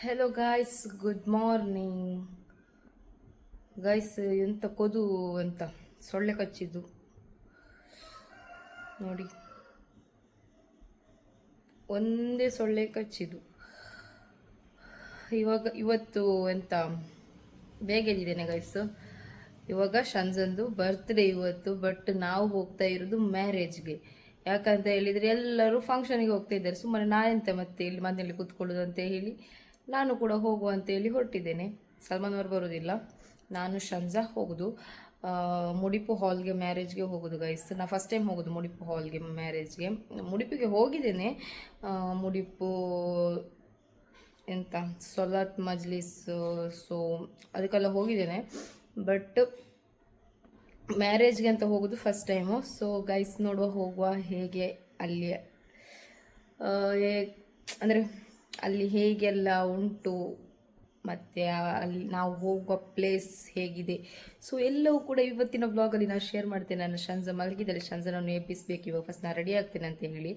Hello guys good morning guys ಎಂತ ಕೊದು ಅಂತ. ಸೊಳ್ಳೆ ಕಚ್ಚಿದ್ದು. ನೋಡಿ. ಒಂದೇ ಸೊಳ್ಳೆ ಕಚ್ಚಿದ್ದು. ಇವಾಗ, ಇವತ್ತು ಎಂತ? ಬೇಗ ಎದ್ದಿದ್ದೇನೆ ಗಾಯ್ಸ್ ಇವಾಗ ಶಂಜಂದು ಬರ್ತ್ಡೇ ಇವತ್ತು ಬಟ್ ನಾವು ಹೋಗ್ತಾ ಇರೋದು ಮ್ಯಾರೇಜ್ಗೆ ಯಾಕಂತ ಹೇಳಿದ್ರೆ ಎಲ್ಲರೂ ಫಂಕ್ಷನಿಗೆ ಹೋಗ್ತಾ ಇದ್ದಾರೆ. ಸುಮ್ಮನೆ ನಾನೆಂತ ಮತ್ತೆ ಇಲ್ಲಿ ಮನೆಯಲ್ಲಿ ಕೂತ್ಕೊಳ್ಳೋದು ಅಂತ ಹೇಳಿ. ನಾನು ಕೂಡ ಹೋಗುವ ಅಂತ ಹೇಳಿ ಹೊರಟಿದ್ದೇನೆ. ಸಲ್ಮಾನ್ ಅವರು ಬರೋದಿಲ್ಲ. ನಾನು ಶಂಜಾ ಹೋಗೋದು. ಮುಡಿಪು ಹಾಲ್ಗೆ ಮ್ಯಾರೇಜ್ಗೆ ಹೋಗೋದು ಗೈಸ್ ನಾನು ಫಸ್ಟ್ ಟೈಮ್ ಹೋಗೋದು ಮುಡಿಪು ಹಾಲ್ಗೆ ಮ್ಯಾರೇಜ್ಗೆ ಮುಡಿಪಿಗೆ ಹೋಗಿದ್ದೇನೆ. ಮುಡಿಪು ಎಂತ? ಸೊಲತ್ ಮಜ್ಲಿಸ್ ಸೊ ಅದಕ್ಕೆಲ್ಲ ಹೋಗಿದ್ದೇನೆ. ಬಟ್ ಮ್ಯಾರೇಜ್ಗೆ ಅಂತ ಹೋಗೋದು ಫಸ್ಟ್ ಟೈಮು ಸೊ ಗೈಸ್ ನೋಡುವ ಹೋಗುವ ಹೇಗೆ ಅಲ್ಲಿ ಅಂದರೆ ಅಲ್ಲಿ ಹೇಗೆಲ್ಲ ಉಂಟು, ಮತ್ತು ಅಲ್ಲಿ ನಾವು ಹೋಗುವ ಪ್ಲೇಸ್ ಹೇಗಿದೆ. ಸೊ ಎಲ್ಲವೂ ಕೂಡ ಇವತ್ತಿನ ಬ್ಲಾಗಲ್ಲಿ ನಾನು ಶೇರ್ ಮಾಡ್ತೇನೆ. ನಾನು ಶಂಜ ಮಲಗಿದಲ್ಲಿ ಶಂಜನನ್ನು ಎಬ್ಬಿಸ್ಬೇಕು. ಇವಾಗ ಫಸ್ಟ್ ನಾನು ರೆಡಿ ಆಗ್ತೇನೆ ಅಂತ ಹೇಳಿ.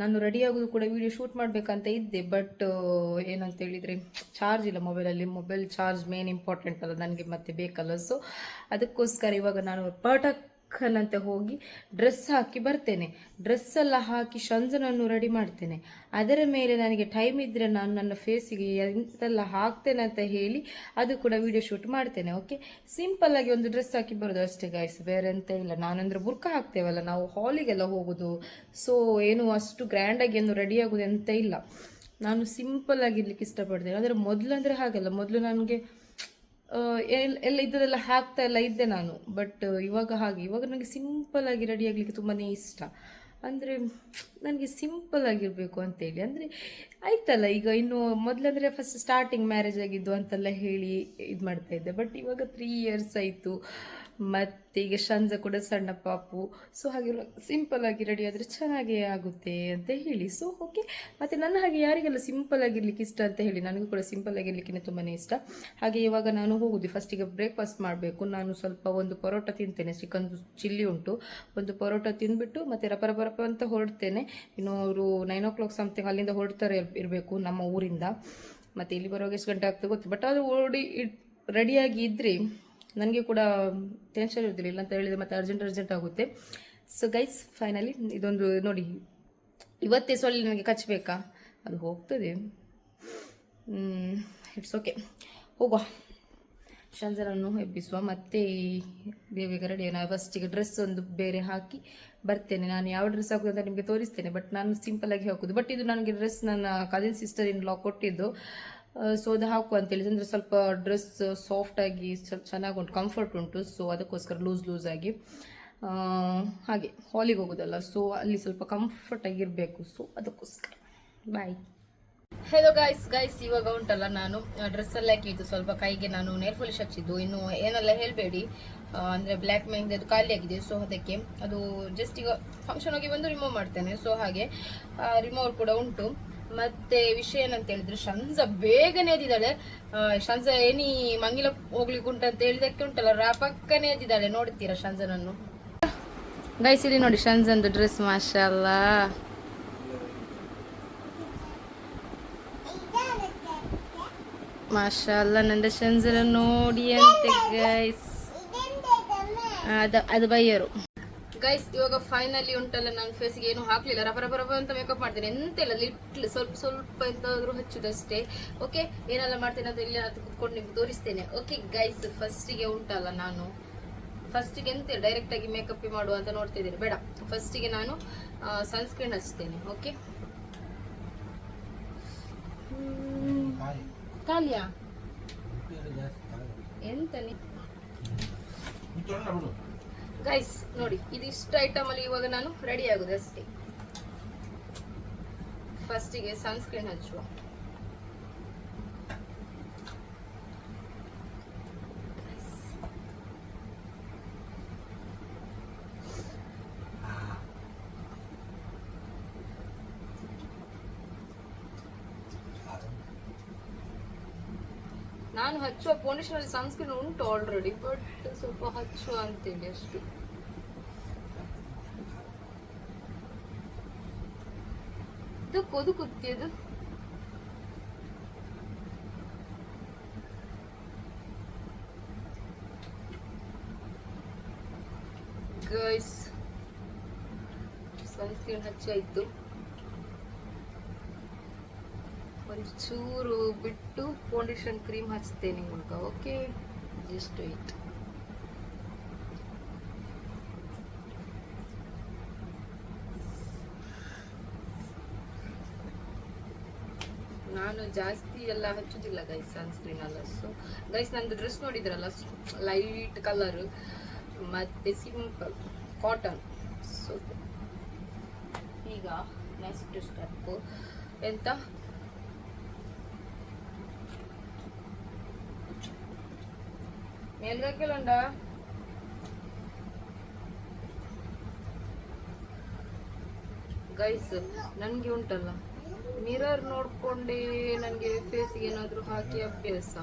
ನಾನು ರೆಡಿ ಆಗೋದು ಕೂಡ ವೀಡಿಯೋ ಶೂಟ್ ಮಾಡಬೇಕಂತ ಇದ್ದೆ. ಬಟ್ ಏನಂತ ಹೇಳಿದರೆ ಚಾರ್ಜ್ ಇಲ್ಲ ಮೊಬೈಲಲ್ಲಿ ಮೊಬೈಲ್ ಚಾರ್ಜ್ ಮೇನ್ ಇಂಪಾರ್ಟೆಂಟ್ ಅಲ್ಲ. ನನಗೆ ಮತ್ತೆ ಬೇಕಲ್ಲ. ಸೊ ಅದಕ್ಕೋಸ್ಕರ ಇವಾಗ ನಾನು ಪಟಕ್ಕನಂತೆ ಹೋಗಿ ಡ್ರೆಸ್ ಹಾಕಿ ಬರ್ತೇನೆ. ಡ್ರೆಸ್ ಎಲ್ಲ ಹಾಕಿ ಶಂಜನನ್ನು ರೆಡಿ ಮಾಡ್ತೇನೆ. ಅದರ ಮೇಲೆ ನನಗೆ ಟೈಮ್ ಇದ್ದರೆ ನಾನು ನನ್ನ ಫೇಸಿಗೆ ಎಂತೆಲ್ಲ ಹಾಕ್ತೇನೆ ಅಂತ ಹೇಳಿ ಅದು ಕೂಡ ವಿಡಿಯೋ ಶೂಟ್ ಮಾಡ್ತೇನೆ ಓಕೆ ಸಿಂಪಲ್ ಆಗಿ ಒಂದು ಡ್ರೆಸ್ ಹಾಕಿ ಬರೋದು ಅಷ್ಟೇ ಗಾಯ್ಸ್ ಬೇರೆ ಅಂತ ಇಲ್ಲ. ನಾನಂದ್ರೆ ಬುರ್ಕ ಹಾಕ್ತೇವಲ್ಲ, ನಾವು ಹಾಲಿಗೆಲ್ಲ ಹೋಗೋದು. ಸೊ ಏನು ಅಷ್ಟು ಗ್ರ್ಯಾಂಡಾಗಿ ಏನು ರೆಡಿ ಆಗೋದು ಎಂತ ಇಲ್ಲ. ನಾನು ಸಿಂಪಲ್ ಆಗಿರ್ಲಿಕ್ಕೆ ಇಷ್ಟಪಡ್ತೇನೆ. ಅಂದರೆ ಮೊದಲಂದ್ರೆ ಹಾಗಲ್ಲ. ಮೊದಲು ನನಗೆ ಆ, ಎಲ್- ಎಲ್ಲ ಇದರೆಲ್ಲ ಹಾಕ್ತಾ ಎಲ್ಲ ಇದ್ದೆ ನಾನು. ಬಟ್ ಇವಾಗ ಹಾಗೆ ಇವಾಗ ನನಗೆ ಸಿಂಪಲ್ ಆಗಿ ರೆಡಿ ಆಗಲಿಕ್ಕೆ ತುಂಬಾ ಇಷ್ಟ. ಅಂದರೆ ನನಗೆ ಸಿಂಪಲ್ ಆಗಿರಬೇಕು ಅಂತೇಳಿ. ಅಂದರೆ ಆಯ್ತಲ್ಲ ಈಗ ಇನ್ನು ಮೊದಲಂದರೆ ಫಸ್ಟ್ ಸ್ಟಾರ್ಟಿಂಗ್ ಮ್ಯಾರೇಜ್ ಆಗಿದ್ದು ಅಂತೆಲ್ಲ ಹೇಳಿ ಇದು ಮಾಡ್ತಾ ಇದ್ದೆ. ಬಟ್ ಇವಾಗ ತ್ರೀ ಇಯರ್ಸ್ ಆಯಿತು. ಮತ್ತು ಈಗ ಶಂಜ ಕೂಡ ಸಣ್ಣ ಪಾಪು. ಸೊ ಹಾಗೆ ಸಿಂಪಲ್ ಆಗಿ ರೆಡಿ ಆದರೆ ಚೆನ್ನಾಗೇ ಆಗುತ್ತೆ ಅಂತ ಹೇಳಿ. ಸೊ ಓಕೆ ಮತ್ತು ನನ್ನ ಹಾಗೆ ಯಾರಿಗೆಲ್ಲ ಸಿಂಪಲ್ ಆಗಿರ್ಲಿಕ್ಕೆ ಇಷ್ಟ ಅಂತ ಹೇಳಿ, ನನಗೂ ಕೂಡ ಸಿಂಪಲ್ ಆಗಿರ್ಲಿಕ್ಕೆ ತುಂಬಾ ಇಷ್ಟ. ಹಾಗೆ ಇವಾಗ ನಾನು ಹೋಗುದು. ಫಸ್ಟಿಗೆ ಬ್ರೇಕ್ಫಾಸ್ಟ್ ಮಾಡಬೇಕು. ನಾನು ಸ್ವಲ್ಪ ಒಂದು ಪರೋಟ ತಿಂತೇನೆ. ಚಿಕನ್ ಚಿಲ್ಲಿ ಉಂಟು. ಒಂದು ಪರೋಟ ತಿಂದುಬಿಟ್ಟು ಮತ್ತೆ ರಪ ರಪ ರಪ ಅಂತ ಹೊರಡ್ತೇನೆ. ಇನ್ನು ಅವರು ನೈನ್ ಓ ಕ್ಲಾಕ್ ಸಮಥಿಂಗ್ ಅಲ್ಲಿಂದ ಹೊರಡ್ತಾರೆ ಇರಬೇಕು ನಮ್ಮ ಊರಿಂದ. ಮತ್ತು ಇಲ್ಲಿ ಬರುವಾಗ ಎಷ್ಟು ಗಂಟೆ ಆಗ್ತದೆ ಗೊತ್ತು. ಬಟ್ ಅದು ಓಡಿ ರೆಡಿಯಾಗಿ ಇದ್ದರೆ ನನಗೆ ಕೂಡ ಟೆನ್ಷನ್ ಇರೋದಿಲ್ಲ, ಇಲ್ಲ ಅಂತ ಹೇಳಿದರೆ ಮತ್ತೆ ಅರ್ಜೆಂಟ್ ಅರ್ಜೆಂಟ್ ಆಗುತ್ತೆ. ಸೊ ಗೈಸ್ ಫೈನಲಿ ಇದೊಂದು ನೋಡಿ, ಇವತ್ತೇ ಸೊಳ್ಳೆ ನನಗೆ ಕಚ್ಚಬೇಕಾ ಅದು ಹೋಗ್ತದೆ. ಇಟ್ಸ್ ಓಕೆ ಹೋಗುವ. ಶಂಜನನ್ನು ಎಬ್ಬಿಸುವ. ಮತ್ತೆ ಬೇಗ ರೆಡಿ ನಾನು ಫಸ್ಟಿಗೆ ಡ್ರೆಸ್ ಒಂದು ಬೇರೆ ಹಾಕಿ ಬರ್ತೇನೆ. ನಾನು ಯಾವ ಡ್ರೆಸ್ ಹಾಕೋದು ಅಂತ ನಿಮಗೆ ತೋರಿಸ್ತೇನೆ ಬಟ್ ನಾನು ಸಿಂಪಲ್ ಆಗಿ ಹಾಕೋದು. ಬಟ್ ಇದು ನನಗೆ ಡ್ರೆಸ್ ನನ್ನ ಕಸಿನ್ ಸಿಸ್ಟರ್ ಇನ್ ಲಾ ಕೊಟ್ಟಿದ್ದು. ಸೊ ಅದು ಹಾಕು ಅಂತೇಳಿ ಅಂದರೆ ಸ್ವಲ್ಪ ಡ್ರೆಸ್ ಸಾಫ್ಟ್ ಆಗಿ ಸ್ವಲ್ಪ ಚೆನ್ನಾಗಿ ಉಂಟು ಕಂಫರ್ಟ್ ಉಂಟು. ಸೊ ಅದಕ್ಕೋಸ್ಕರ ಲೂಸ್ ಲೂಸ್ ಆಗಿ ಹಾಗೆ ಹಾಲಿಗೆ ಹೋಗೋದಲ್ಲ. ಸೊ ಅಲ್ಲಿ ಸ್ವಲ್ಪ ಕಂಫರ್ಟ್ ಆಗಿರಬೇಕು. ಸೊ ಅದಕ್ಕೋಸ್ಕರ. ಬಾಯ್ ಹೆಲೋ ಗಾಯ್ಸ್ ಗಾಯ್ಸ್ ಇವಾಗ ಉಂಟಲ್ಲ ನಾನು. ಡ್ರೆಸ್ ಎಲ್ಲ ಹಾಕಿದ್ದು. ಸ್ವಲ್ಪ ಕೈಗೆ ನಾನು ನೇರ್ ಪಾಲಿಶ್ ಹಚ್ಚಿದ್ದು. ಇನ್ನು ಏನೆಲ್ಲ ಹೇಳಬೇಡಿ. ಅಂದರೆ ಬ್ಲ್ಯಾಕ್ ಮೆಹಂದಿ ಅದು ಖಾಲಿ ಆಗಿದೆ. ಸೊ ಅದಕ್ಕೆ ಅದು ಜಸ್ಟ್ ಈಗ ಫಂಕ್ಷನ್ ಹೋಗಿ ಬಂದು ರಿಮೂವ್ ಮಾಡ್ತೇನೆ. ಸೊ ಹಾಗೆ ರಿಮೂವ್ ಕೂಡ ಉಂಟು. ಮತ್ತೆ ವಿಷಯ ಏನಂತ ಹೇಳಿದ್ರೆ ಶಂಜ ಬೇಗನೆ ಎದ್ದಿದ್ದಾಳೆ. ಶಂಜ ಏನಿ ಮಂಗಿಲ ಹೋಗ್ಲಿಕ್ಕೆ ಅಂತ ಹೇಳಿದಕ್ಕೆ ಉಂಟಲ್ಲ ರಾ ಪಕ್ಕನೆ ಎದ್ದಿದ್ದಾಳೆ. ನೋಡ್ತೀರಾ ಶಂಜನನ್ನು ಗೈಸ್ ಇಲ್ಲಿ ನೋಡಿ ಶಂಜನ್ದು ಡ್ರೆಸ್ ಮಾಷಲ್ಲ ಮಾಷಲ್ಲ ನಂದ ಶಂಜನ ನೋಡಿ ಅಂತೆ ಗೈಸ್ ಅದು ಅದು ಬೈಯರು. ಗೈಸ್ ಇವಾಗ ಫೈನಲಿ ಉಂಟಲ್ಲ ನನ್ನ ಫೇಸ್ಗೆ ಏನು ಹಾಕ್ಲಿಲ್ಲ. ರಪ ಅಂತ ಮೇಕಪ್ ಮಾಡ್ತೀನಿ. ಎಂತ ಇಲ್ಲ ಲಿಟ್ಲ್ ಸ್ವಲ್ಪ ಸ್ವಲ್ಪ ಎಂತಾದ್ರೂ ಹಚ್ಚುದಷ್ಟೇ. ಓಕೆ ಏನೆಲ್ಲ ಮಾಡ್ತೀನಿ ಅಂತ ಇಲ್ಲಿ ಅದು ಕುತ್ಕೊಂಡು ನಿಮ್ಗೆ ತೋರಿಸ್ತೇನೆ. ಓಕೆ ಗೈಸ್ ಫಸ್ಟಿಗೆ ಉಂಟಲ್ಲ ನಾನು. ಫಸ್ಟಿಗೆ ಎಂತ ಡೈರೆಕ್ಟ್ ಆಗಿ ಮೇಕಪ್ ಮಾಡುವ ಅಂತ ನೋಡ್ತಿದ್ದೀನಿ ಬೇಡ. ಫಸ್ಟಿಗೆ ನಾನು ಸನ್ಸ್ಕ್ರೀನ್ ಹಚ್ತೇನೆ. ಓಕೆ ಖಾಲಿಯಾ ಎಂತ ಗೈಸ್ ನೋಡಿ, ಇದಿಷ್ಟು ಐಟಮ್ ಅಲ್ಲಿ ಇವಾಗ ನಾನು ರೆಡಿ ಆಗುದು ಅಷ್ಟೇ. ಫಸ್ಟಿಗೆ ಸನ್ಸ್ಕ್ರೀನ್ ಹಚ್ಚುವ. ನಾನು ಹಚ್ಚುವ ಫೌಂಡೇಶನ್ ಅಲ್ಲಿ ಸನ್ಸ್ಕ್ರೀನ್ ಉಂಟು ಆಲ್ರೆಡಿ ಬಟ್ ಸ್ವಲ್ಪ ಹಚ್ಚು ಅಂತೇಳಿ ಅಷ್ಟು. ಇದು ಕೊದು ಕುತ್ತಿ ಅದು. ಗೈಸ್ ಸನ್ಸ್ಕ್ರೀನ್ ಹಚ್ಚಾಯಿತು ಒಂದು ಚೂರು ಬಿಟ್ಟು ಫೌಂಡೇಶನ್ ಕ್ರೀಮ್ ಹಚ್ತೇನೆ ಇವಾಗ ಓಕೆ ಜಸ್ಟ್ ಇಟ್ ಜಾಸ್ತಿ ಎಲ್ಲ ಹಚ್ಚುದಿಲ್ಲ ಗೈಸ್ ಸನ್ಸ್ಕ್ರೀನ್ ಎಲ್ಲ ಸೊ ಗೈಸ್ ನಂದು ಡ್ರೆಸ್ ನೋಡಿದ್ರಲ್ಲ ಲೈಟ್ ಕಲರ್ ಮತ್ತೆ ಸಿಂಪಲ್ ಕಾಟನ್ ಸೊ ಈಗ ನೆಕ್ಸ್ಟ್ ಸ್ಟೆಪ್ ಎಂತ? ಮೇಲ್ಗಾಕಿಲ್ಲಂಡ ಗೈಸ್ ನನಗೆ ಉಂಟಲ್ಲ. ಮಿರರ್ ನೋಡ್ಕೊಂಡೇ ನನಗೆ ಫೇಸಿಗೆ ಏನಾದರೂ ಹಾಕಿ ಅಭ್ಯಾಸ.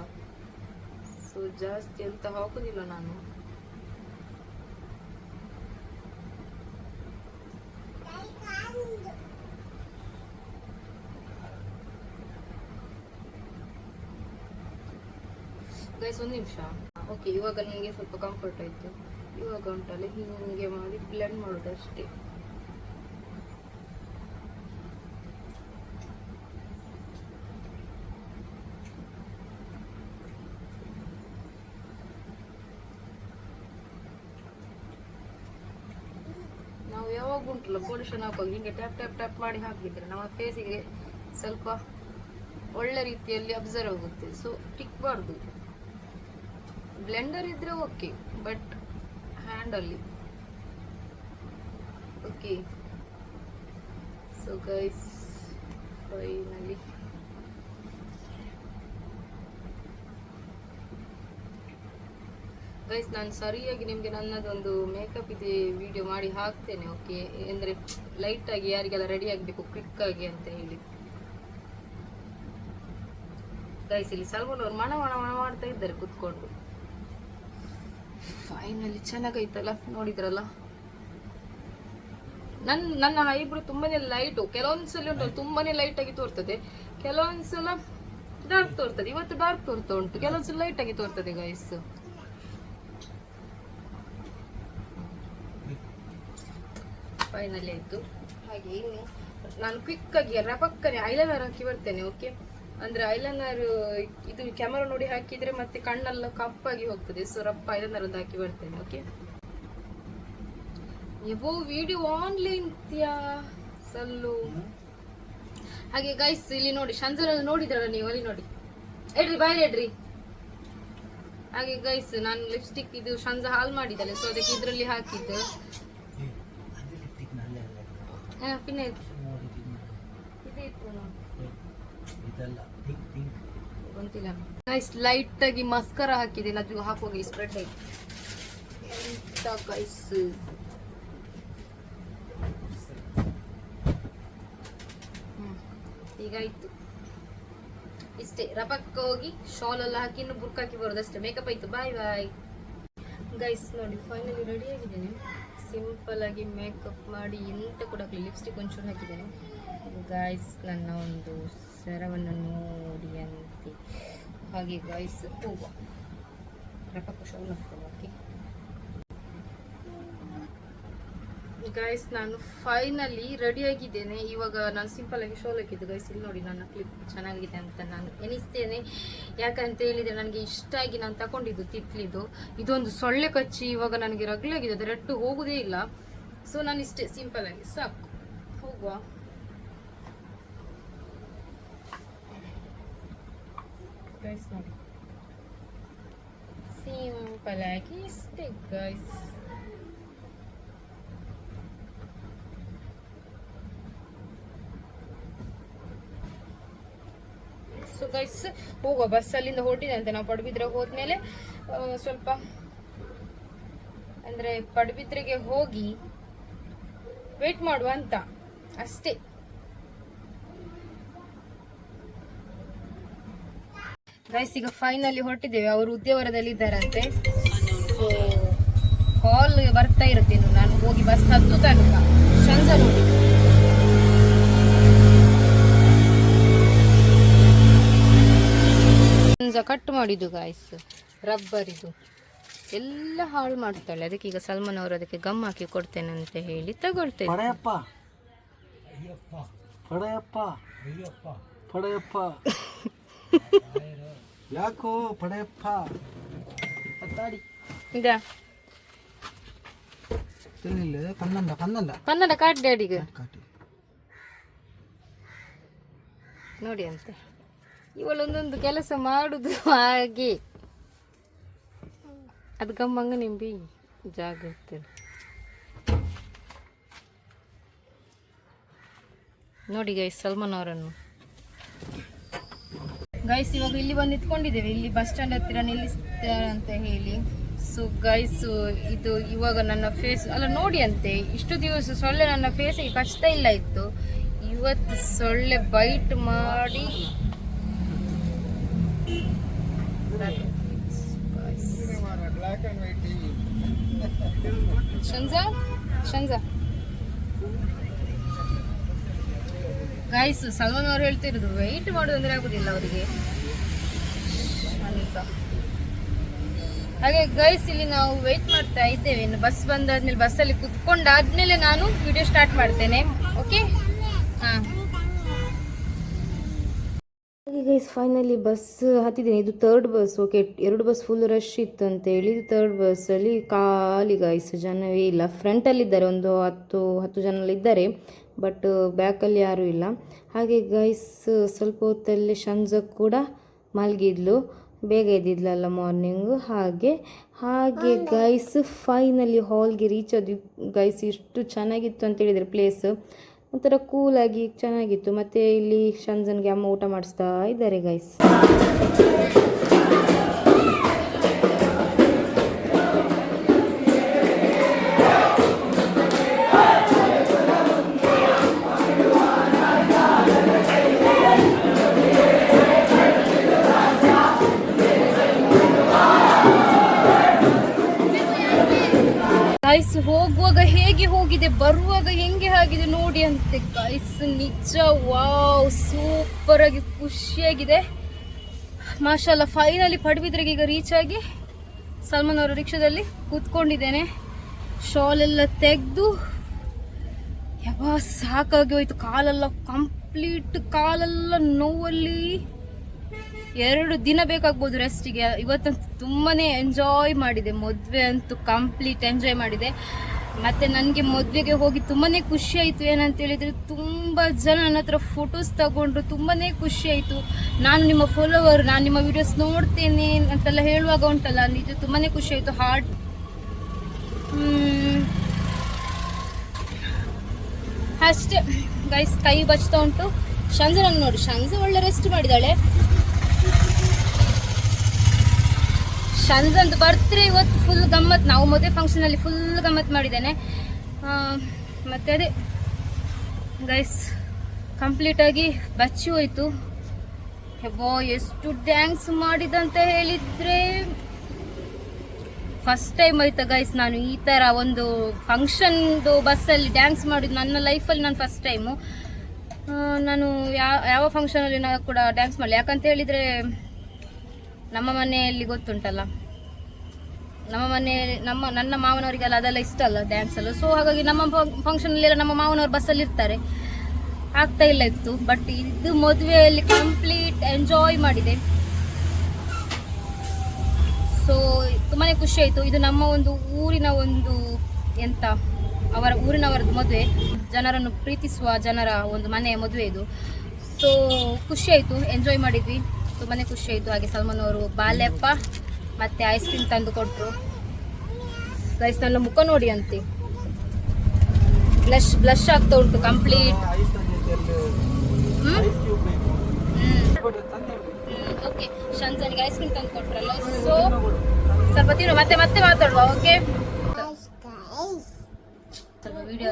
ಸೊ ಜಾಸ್ತಿ ಅಂತ ಹಾಕೋದಿಲ್ಲ ನಾನು. ಗೈಸ್ ಒಂದು ನಿಮಿಷ. ಓಕೆ ಇವಾಗ ನನಗೆ ಸ್ವಲ್ಪ ಕಂಫರ್ಟ್ ಆಯಿತು. ಇವಾಗ ಉಂಟಲ್ಲ, ಹೀಗೆ ಮಾಡಿ ಬ್ಲೆಂಡ್ ಮಾಡೋದು ಅಷ್ಟೇ ನಾವು ಉಂಟಲ್ಲ ಪೊಲ್ಯೂಷನ್ ಹಾಕೋದು ಹಿಂಗೆ ಟ್ಯಾಪ್ ಟ್ಯಾಪ್ ಟ್ಯಾಪ್ ಮಾಡಿ ಹಾಕಿದ್ರೆ ನಮ್ಮ ಫೇಸಿಗೆ ಸ್ವಲ್ಪ ಒಳ್ಳೆ ರೀತಿಯಲ್ಲಿ ಅಬ್ಸರ್ವ್ ಆಗುತ್ತೆ. ಸೊ ಟಿಕ್ಬಾರ್ದು ಬ್ಲೆಂಡರ್ ಇದ್ರೆ okay but ಹ್ಯಾಂಡಲ್ಲಿ okay so guys finally guys ನಾನು ಸರಿಯಾಗಿ ನಿಮಗೆ ನನ್ನದೊಂದು ಮೇಕಪ್ ಇದೆ ವಿಡಿಯೋ ಮಾಡಿ ಹಾಕ್ತೇನೆ ಓಕೆ ಅಂದರೆ ಲೈಟಾಗಿ ಯಾರಿಗೆಲ್ಲ ರೆಡಿ ಆಗಬೇಕು ಆಗಿ ಅಂತ ಹೇಳಿ. ಗೈಸ್ ಇಲ್ಲಿ ಸಲ್ಮಾನ್ ಅವ್ರು ಮಣ ಮಣ ಮಣ ಮಾಡ್ತಾ ಇದ್ದಾರೆ, ಕುತ್ಕೊಂಡು. ಫೈನಲಿ ಚೆನ್ನಾಗೈತಲ್ಲ, ನೋಡಿದ್ರಲ್ಲ? ನನ್ನ ನನ್ನ ಐಬ್ರು ತುಂಬಾನೇ ಲೈಟು ಕೆಲವೊಂದ್ಸಲ ಉಂಟು ತುಂಬಾನೇ ಲೈಟ್ ಆಗಿ ತೋರ್ತದೆ. ಕೆಲವೊಂದ್ಸಲ ಡಾರ್ಕ್ ತೋರ್ತದೆ, ಇವತ್ತು ಡಾರ್ಕ್ ತೋರ್ತಾ ಉಂಟು, ಕೆಲವೊಂದ್ಸಲ ಲೈಟ್ ಆಗಿ ತೋರ್ತದೆ ಗೈಸ್ ಫೈನಲಿ ಆಯ್ತು ಹಾಗೆ ಇನ್ನು ನಾನು ಕ್ವಿಕ್ ಆಗಿ ರಪಕ್ಕನೆ ಐಲೈನರ್ ಹಾಕಿ ಬರ್ತೇನೆ ಓಕೆ ಅಂದ್ರೆ ಐಲೈನರ್ ಇದು ಕ್ಯಾಮರಾ ನೋಡಿ ಹಾಕಿದ್ರೆ ಮತ್ತೆ ಕಣ್ಣೆಲ್ಲ ಕಪ್ಪಾಗಿ ಹೋಗ್ತದೆ. ಸೊ ರಪ್ಪ ಐಲೈನರ್ ಒಂದು ಹಾಕಿ ಬರ್ತೇನೆ ಓಕೆ ಎಬೋ ವಿಡಿಯೋ ಆನ್ಲೈನ್ ಸಲ್ಲು. ಹಾಗೆ ಗೈಸ್ ಇಲ್ಲಿ ನೋಡಿ ಶಂಜನ ನೋಡಿದ್ರಲ್ಲ ನೀವು, ಅಲ್ಲಿ ನೋಡಿ. ಎಡ್ರಿ ಬಾಯ್ ಎಡ್ರಿ. ಹಾಗೆ ಗೈಸ್ ನಾನು ಲಿಪ್ಸ್ಟಿಕ್ ಇದು ಶಂಜ ಹಾಲ್ ಮಾಡಿದ್ದಾಳೆ ಸೊ ಅದಕ್ಕೆ ಇದರಲ್ಲಿ ಹಾಕಿದ್ದು ಅದು ಲಿಪ್ಟಿಕ್ ನಲ್ಲೇ ಅಲ್ಲ ಇದಲ್ಲ ಪಿಂಕ್ ಪಿಂಕ್ ಗೊತ್ತಿಲ್ಲ. ಗೈಸ್ ಲೈಟ್ ಆಗಿ ಮಸ್ಕರ ಹಾಕಿದ್ದೀನಿ ಅದು ಹಾಕುವಾಗ ಸ್ಪ್ರೆಡ್ ಆಯ್ತು. ಎಂತ ಗೈಸ್ ಈಗ ಆಯ್ತು. ಇಷ್ಟೇ ರಪಕ್ಕ ಹೋಗಿ ಶಾಲ್ ಎಲ್ಲ ಹಾಕಿ ಇನ್ನು ಬುರ್ಕ್ ಹಾಕಿ ಬರೋದಷ್ಟೇ. ಮೇಕಪ್ ಆಯ್ತು. ಬಾಯ್ ಬಾಯ್ ಗೈಸ್ ನೋಡಿ ಫೈನಲಿ ರೆಡಿ ಆಗಿದ್ದೇನೆ. ಸಿಂಪಲ್ ಆಗಿ ಮೇಕಪ್ ಮಾಡಿ ಎಂತ ಕೂಡ ಲಿಪ್ಸ್ಟಿಕ್ ಒಂಚೂರು ಹಾಕಿದ್ದೇನೆ. ಗಾಯ್ಸ್ ನನ್ನ ಒಂದು ಸರವನ್ನು ನೋಡಿ ಅಂತೆ. ಹಾಗೆ ಗಾಯ್ಸ್ ಹೂವು ಹಾಕ್ತೇನೆ ಓಕೆ ಗೈಸ್ ನಾನು ಫೈನಲಿ ರೆಡಿ ಆಗಿದ್ದೇನೆ ಇವಾಗ ನಾನು ಸಿಂಪಲ್ ಆಗಿ ಶೋಲ್ ಹಾಕಿದ್ದು ಗೈಸ್ ಇಲ್ಲಿ ನೋಡಿ ನನ್ನ ಕ್ಲಿಪ್ ಚೆನ್ನಾಗಿದೆ ಅಂತ ನಾನು ಎನಿಸ್ತೇನೆ ಯಾಕಂತ ಹೇಳಿದ್ರೆ ನನಗೆ ಇಷ್ಟ ಆಗಿ ನಾನು ತಗೊಂಡಿದ್ದು ತಿತ್ಲಿದ್ದು ಇದೊಂದು ಸೊಳ್ಳೆ ಕಚ್ಚಿ ಇವಾಗ ನನಗೆ ರಗ್ಲಾಗಿದೆ, ಅದು ರೆಟ್ಟು ಹೋಗುದೇ ಇಲ್ಲ. ಸೊ ನಾನು ಇಷ್ಟೇ ಸಿಂಪಲ್ ಆಗಿ, ಸಾಕು. ಹೋಗುವ. ಗೈಸ್ ನೋಡಿ. ಇಷ್ಟೇ ಗೈಸ್ ಸೊ ಗೈಸ್ ಹೋಗುವ ಬಸ್ ಅಲ್ಲಿಂದ ಹೊರಟಿದಂತೆ ನಾವು ಪಡುಬಿದ್ರೆ ಹೋದ್ಮೇಲೆ ಸ್ವಲ್ಪ ಅಂದ್ರೆ ಪಡುಬಿದ್ರೆಗೆ ಹೋಗಿ ವೇಟ್ ಮಾಡುವ ಅಂತ, ಅಷ್ಟೇ. ಗೈಸ್ ಈಗ ಫೈನಲಿ ಹೊರಟಿದ್ದೇವೆ. ಅವರು ಉದ್ಯವರದಲ್ಲಿ ಇದ್ದಾರಂತೆ. ಕಾಲ್ ಬರ್ತಾ ಇರುತ್ತೆ ನಾನು ಹೋಗಿ ಬಸ್ ಹತ್ತು ತನಕ. ಸಂಜೆ ನೋಡಿ ಶಂಜ ಕಟ್ ಮಾಡಿದ್ದು ಗಾಯ್ಸ್ ರಬ್ಬರ್ ಇದು. ಎಲ್ಲ ಹಾಳು ಮಾಡ್ತಾಳೆ. ಅದಕ್ಕೆ ಈಗ ಸಲ್ಮಾನ್ ಅವರು ಅದಕ್ಕೆ ಗಮ್ ಹಾಕಿ ಕೊಡ್ತೇನೆ ಅಂತ ಹೇಳಿ ತಗೊಳ್ತೇನೆ. ಯಾಕೋ ಪಡೆಯಪ್ಪ. ಕನ್ನಡ ಕಾಟ್ ಡ್ಯಾಡಿಗೆ. ಕಾಟಿ. ನೋಡಿ ಅಂತೆ. ಇವಳೊಂದೊಂದು ಕೆಲಸ ಮಾಡುದು ಹಾಗೆ. ಅದು ಗಮ್ಮಂಗ ನಿಂಬಿ ಜಾಗ ಇರ್ತದೆ ನೋಡಿ ಗೈಸ್ ಸಲ್ಮಾನ್ ಅವರನ್ನು. ಗೈಸ್ ಇವಾಗ ಇಲ್ಲಿ ಬಂದು ನಿಂತ್ಕೊಂಡಿದ್ದೇವೆ. ಇಲ್ಲಿ ಬಸ್ ಸ್ಟ್ಯಾಂಡ್ ಹತ್ತಿರ ನಿಲ್ಲಿಸ್ತಾರೆ ಅಂತ ಹೇಳಿ. ಸೊ ಗೈಸ್ ಇದು ಇವಾಗ ನನ್ನ ಫೇಸ್ ಅಲ್ಲ, ನೋಡಿ ಅಂತೆ, ಇಷ್ಟು ದಿವಸ ಸೊಳ್ಳೆ ನನ್ನ ಫೇಸಿಗೆ ಕಷ್ಟ ಇಲ್ಲ ಇತ್ತು. ಇವತ್ತು ಸೊಳ್ಳೆ ಬೈಟ್ ಮಾಡಿ ಶಂಜಾ? ಶಂಜಾ. ಗಾಯ್ಸ್ ಸಲ್ಮಾನ್ ಅವ್ರು ಹೇಳ್ತಿರೋದು ವೆಯ್ಟ್ ಮಾಡೋದು ಅಂದ್ರೆ ಆಗುದಿಲ್ಲ ಅವರಿಗೆ. ಹಾಗೆ ಗೈಸ್ ಇಲ್ಲಿ ನಾವು ವೆಯ್ಟ್ ಮಾಡ್ತಾ ಇದ್ದೇವೆ. ಇನ್ನು ಬಸ್ ಬಂದಾದ್ಮೇಲೆ ಬಸ್ಸಲ್ಲಿ ಕುತ್ಕೊಂಡಾದ್ಮೇಲೆ ನಾನು ವಿಡಿಯೋ ಸ್ಟಾರ್ಟ್ ಮಾಡ್ತೇನೆ. ಓಕೆ ಹಾಂ. ಗೈಸ್ ಫೈನಲಿ ಬಸ್ ಹತ್ತಿದ್ದೀನಿ. ಇದು ತರ್ಡ್ ಬಸ್ ಓಕೆ ಎರಡು ಬಸ್ ಫುಲ್ ರಶ್ ಇತ್ತು ಅಂತ ಹೇಳಿ ತರ್ಡ್ ಬಸ್ಸಲ್ಲಿ ಖಾಲಿ ಗೈಸ್ ಜನವೇ ಇಲ್ಲ. ಫ್ರಂಟಲ್ಲಿದ್ದಾರೆ ಒಂದು ಹತ್ತು ಹತ್ತು ಜನ ಇದ್ದಾರೆ ಬಟ್ ಬ್ಯಾಕಲ್ಲಿ ಯಾರೂ ಇಲ್ಲ. ಹಾಗೆ ಗೈಸ್ ಸ್ವಲ್ಪ ಹೊತ್ತಲ್ಲಿ ಶಂಜ ಕೂಡ ಮಲಗಿದ್ಲು. ಬೇಗ ಇದ್ದಿದ್ಲಲ್ಲ ಮಾರ್ನಿಂಗು ಹಾಗೆ ಹಾಗೆ ಗೈಸ್ ಫೈನಲಿ ಹಾಲ್ಗೆ ರೀಚ್ ಆದ್ವಿ. ಗೈಸ್ ಎಷ್ಟು ಚೆನ್ನಾಗಿತ್ತು ಅಂತ ಹೇಳಿದರೆ ಪ್ಲೇಸ್ ಒಂಥರ ಕೂಲಾಗಿ ಚೆನ್ನಾಗಿತ್ತು. ಮತ್ತು ಇಲ್ಲಿ ಶಂಜನ್ಗೆ ಅಮ್ಮ ಊಟ ಮಾಡಿಸ್ತಾ ಇದ್ದಾರೆ ಗೈಸ್ ಹೋಗುವಾಗ ಹೇಗೆ ಹೋಗಿದೆ, ಬರುವಾಗ ಹೆಂಗೆ ಆಗಿದೆ ನೋಡಿ ಅಂತೆ ಗೈಸ್ ನಿಜ ವಾವ್ ಸೂಪರ್ ಆಗಿ ಖುಷಿಯಾಗಿದೆ. ಮಾಷಲ್ಲ ಫೈನಲಿ ಪಡುಬಿದ್ರೆಗೆ ಈಗ ರೀಚ್ ಆಗಿ ಸಲ್ಮಾನ್ ಅವರ ರಿಕ್ಷಾದಲ್ಲಿ ಕೂತ್ಕೊಂಡಿದ್ದೇನೆ. ಶಾಲ್ ಎಲ್ಲ ತೆಗೆದು ಯಾವ ಸಾಕಾಗಿ ಹೋಯ್ತು. ಕಾಲೆಲ್ಲ ಕಂಪ್ಲೀಟ್ ಕಾಲೆಲ್ಲ ನೋವಲ್ಲಿ. ಎರಡು ದಿನ ಬೇಕಾಗ್ಬೋದು ರೆಸ್ಟಿಗೆ ಇವತ್ತಂತೂ ತುಂಬಾ ಎಂಜಾಯ್ ಮಾಡಿದೆ. ಮದುವೆ ಅಂತೂ ಕಂಪ್ಲೀಟ್ ಎಂಜಾಯ್ ಮಾಡಿದೆ. ಮತ್ತೆ ನನಗೆ ಮದುವೆಗೆ ಹೋಗಿ ತುಂಬಾ ಖುಷಿ ಆಯಿತು. ಏನಂತ ಹೇಳಿದ್ರೆ ತುಂಬ ಜನ ನನ್ನ ಹತ್ರ ಫೋಟೋಸ್ ತಗೊಂಡ್ರು. ತುಂಬಾ ಖುಷಿ ಆಯಿತು. ನಾನು ನಿಮ್ಮ ಫಾಲೋವರ್ ನಾನು ನಿಮ್ಮ ವಿಡಿಯೋಸ್ ನೋಡ್ತೇನೆ ಅಂತೆಲ್ಲ ಹೇಳುವಾಗ ಉಂಟಲ್ಲ, ನಿಜ ತುಂಬಾ ಖುಷಿ ಆಯಿತು. ಹಾರ್ಟ್ ಅಷ್ಟೇ. ಗೈಸ್ ಕೈ ಬಚ್ತಾ ಉಂಟು. ಶಂಜನನ್ನು ನೋಡಿ. ಶಂಜ ಒಳ್ಳೆ ರೆಸ್ಟ್ ಮಾಡಿದಾಳೆ. ಶಂಜಂದು ಬರ್ತೀರಿ ಇವತ್ತು ಫುಲ್ ಗಮ್ಮತ್. ನಾವು ಮದುವೆ ಫಂಕ್ಷನ್ ಅಲ್ಲಿ ಫುಲ್ ಗಮ್ಮತ್ ಮಾಡಿದ್ದೇನೆ. ಮತ್ತು ಅದೇ ಗೈಸ್ ಕಂಪ್ಲೀಟ್ ಆಗಿ ಬಚ್ಚಿ ಹೋಯಿತು. ಹೆಬ್ಬೋ ಎಷ್ಟು ಡ್ಯಾನ್ಸ್ ಮಾಡಿದಂತ ಹೇಳಿದ್ರೆ. ಫಸ್ಟ್ ಟೈಮ್ ಆಯ್ತಾ ಗೈಸ್ ನಾನು ಈ ಥರ ಒಂದು ಫಂಕ್ಷನ್ದು ಬಸ್ಸಲ್ಲಿ ಡ್ಯಾನ್ಸ್ ಮಾಡಿದ್ದು ನನ್ನ ಲೈಫಲ್ಲಿ ನಾನು ಫಸ್ಟ್ ಟೈಮು ನಾನು ಯಾವ ಯಾವ ಫಂಕ್ಷನಲ್ಲಿ ನಾನು ಕೂಡ ಡ್ಯಾನ್ಸ್ ಮಾಡಲಿ. ಯಾಕಂತ ಹೇಳಿದರೆ ನಮ್ಮ ಮನೆಯಲ್ಲಿ ಗೊತ್ತುಂಟಲ್ಲ. ನಮ್ಮ ಮನೆಯಲ್ಲಿ ನಮ್ಮ, ನನ್ನ ಮಾವನವರಿಗೆಲ್ಲ ಅದೆಲ್ಲ ಇಷ್ಟ ಅಲ್ಲ ಡ್ಯಾನ್ಸ್ ಎಲ್ಲ ಸೊ ಹಾಗಾಗಿ ನಮ್ಮ ಫಂಕ್ಷನಲ್ಲೆಲ್ಲ ನಮ್ಮ ಮಾವನವರು ಬಸ್ಸಲ್ಲಿ ಇರ್ತಾರೆ. ಆಗ್ತಾ ಇಲ್ಲ ಇತ್ತು ಬಟ್ ಇದು ಮದುವೆಯಲ್ಲಿ ಕಂಪ್ಲೀಟ್ ಎಂಜಾಯ್ ಮಾಡಿದೆ. ಸೊ ತುಂಬಾ ಖುಷಿ ಆಯಿತು. ಇದು ನಮ್ಮ ಒಂದು ಊರಿನ ಒಂದು ಎಂತ, ಅವರ ಊರಿನವರದ್ದು ಮದುವೆ. ಜನರನ್ನು ಪ್ರೀತಿಸುವ ಜನರ ಒಂದು ಮನೆಯ ಮದುವೆ ಇದು. ಸೊ ಖುಷಿ ಆಯಿತು ಎಂಜಾಯ್ ಮಾಡಿದ್ವಿ. ತುಂಬಾನೇ ಖುಷಿ ಆಯಿತು. ಹಾಗೆ ಸಲ್ಮಾನ್ ಅವರು ಬಾಲ್ಯಪ್ಪ ಮತ್ತೆ ಐಸ್ ಕ್ರೀಮ್ ತಂದು ಕೊಟ್ಟರು ರೈಸ್ ನನ್ನ ಮುಖ ನೋಡಿ ಅಂತೆ. ಬ್ಲಶ್ ಬ್ಲಶ್ ಆಗ್ತಾ ಉಂಟು ಕಂಪ್ಲೀಟ್ ಓಕೆ ಶಂಜನ್ಗೆ ಐಸ್ ಕ್ರೀಮ್ ತಂದು ಕೊಟ್ರಲ್ಲ ಸೊ ಸ್ವಲ್ಪ ತಿನ್ನು ಮತ್ತೆ ಮತ್ತೆ ಮಾತಾಡುವ okay video.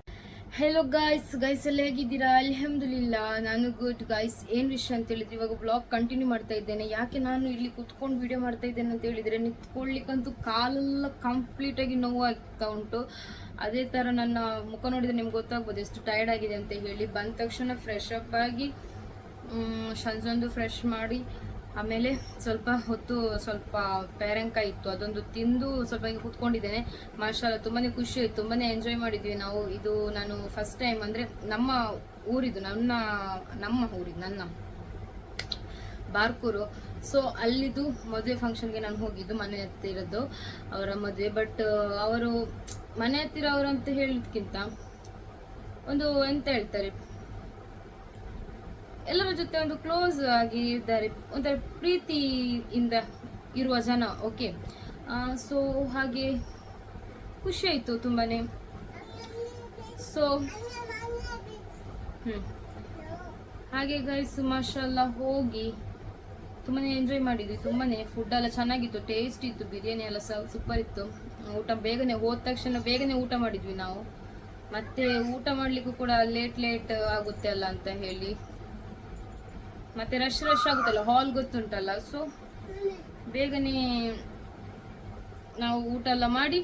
Hello guys guys ಎಲ್ಲ ಹೇಗಿದ್ದೀರಾ? ಅಲ್ಹಮ್ದುಲಿಲ್ಲ, ನಾನು ಗುಡ್ ಗಾಯ್ಸ್ ಏನು ವಿಷಯ ಅಂತ ಹೇಳಿದ್ರೆ, ಇವಾಗ ಬ್ಲಾಗ್ ಕಂಟಿನ್ಯೂ ಮಾಡ್ತಾ ಇದ್ದೇನೆ. ಯಾಕೆ ನಾನು ಇಲ್ಲಿ ಕುತ್ಕೊಂಡು ವಿಡಿಯೋ ಮಾಡ್ತಾ ಇದ್ದೇನೆ ಅಂತ ಹೇಳಿದರೆ, ನಿಂತ್ಕೊಳ್ಳಿಕ್ಕಂತೂ ಕಾಲೆಲ್ಲ ಕಂಪ್ಲೀಟಾಗಿ ನೋವಾಗ್ತಾ ಉಂಟು. ಅದೇ ಥರ ನನ್ನ ಮುಖ ನೋಡಿದರೆ ನಿಮ್ಗೆ ಗೊತ್ತಾಗ್ಬೋದು ಎಷ್ಟು ಟಯರ್ಡ್ ಆಗಿದೆ ಅಂತ ಹೇಳಿ. ಬಂದ ತಕ್ಷಣ ಫ್ರೆಶ್ ಅಪ್ ಆಗಿ ಸಂಜೊಂದು ಫ್ರೆಶ್ ಮಾಡಿ ಆಮೇಲೆ ಸ್ವಲ್ಪ ಹೊತ್ತು ಸ್ವಲ್ಪ ಪೇರಂಕ ಇತ್ತು, ಅದೊಂದು ತಿಂದು ಸ್ವಲ್ಪ ಹಿಂಗೆ ಕೂತ್ಕೊಂಡಿದ್ದೇನೆ. ಮಾಷಾಲ ತುಂಬಾ ಖುಷಿ ಆಯ್ತು ತುಂಬಾ ಎಂಜಾಯ್ ಮಾಡಿದ್ವಿ ನಾವು. ಇದು ನಾನು ಫಸ್ಟ್ ಟೈಮ್ ಅಂದ್ರೆ ನಮ್ಮ ಊರಿದು, ನನ್ನ, ನಮ್ಮ ಊರಿದು, ನನ್ನ ಬಾರ್ಕೂರು. ಸೊ ಅಲ್ಲಿದು ಮದುವೆ ಫಂಕ್ಷನ್ಗೆ ನಾನು ಹೋಗಿದ್ದು, ಮನೆ ಹತ್ತಿರದ್ದು ಅವರ ಮದುವೆ. ಬಟ್ ಅವರು ಮನೆ ಹತ್ತಿರ ಅವರು ಅಂತ ಹೇಳೋದಕ್ಕಿಂತ ಒಂದು ಎಂತ ಹೇಳ್ತಾರೆ? ಎಲ್ಲರ ಜೊತೆ ಒಂದು ಕ್ಲೋಸ್ ಆಗಿ ಇದ್ದಾರೆ, ಒಂಥರ ಪ್ರೀತಿಯಿಂದ ಇರುವ ಜನ ಓಕೆ ಸೊ ಹಾಗೆ ಖುಷಿ ಆಯಿತು ತುಂಬಾ ಸೊ ಹ್ಞೂ ಹಾಗೆ ಗೈಸ್ ಮಾಷಲ್ಲ ಹೋಗಿ ತುಂಬಾನೇ ಎಂಜಾಯ್ ಮಾಡಿದ್ವಿ ತುಂಬಾ ಫುಡ್ ಎಲ್ಲ ಚೆನ್ನಾಗಿತ್ತು ಟೇಸ್ಟ್ ಇತ್ತು, ಬಿರಿಯಾನಿ ಎಲ್ಲ ಸೂಪರ್ ಇತ್ತು. ಊಟ ಬೇಗನೆ ಹೋದ ತಕ್ಷಣ ಬೇಗನೆ ಊಟ ಮಾಡಿದ್ವಿ ನಾವು. ಮತ್ತೆ ಊಟ ಮಾಡಲಿಕ್ಕೂ ಕೂಡ ಲೇಟ್ ಲೇಟ್ ಆಗುತ್ತೆ ಅಲ್ಲ ಅಂತ ಹೇಳಿ. ಮತ್ತೆ ರಶ್ ರಶ್ ಆಗುತ್ತಲ್ಲ ಹಾಲ್ ಗೊತ್ತುಂಟಲ್ಲ ಸೊ ಬೇಗನೆ ನಾವು ಊಟ ಎಲ್ಲ ಮಾಡಿ.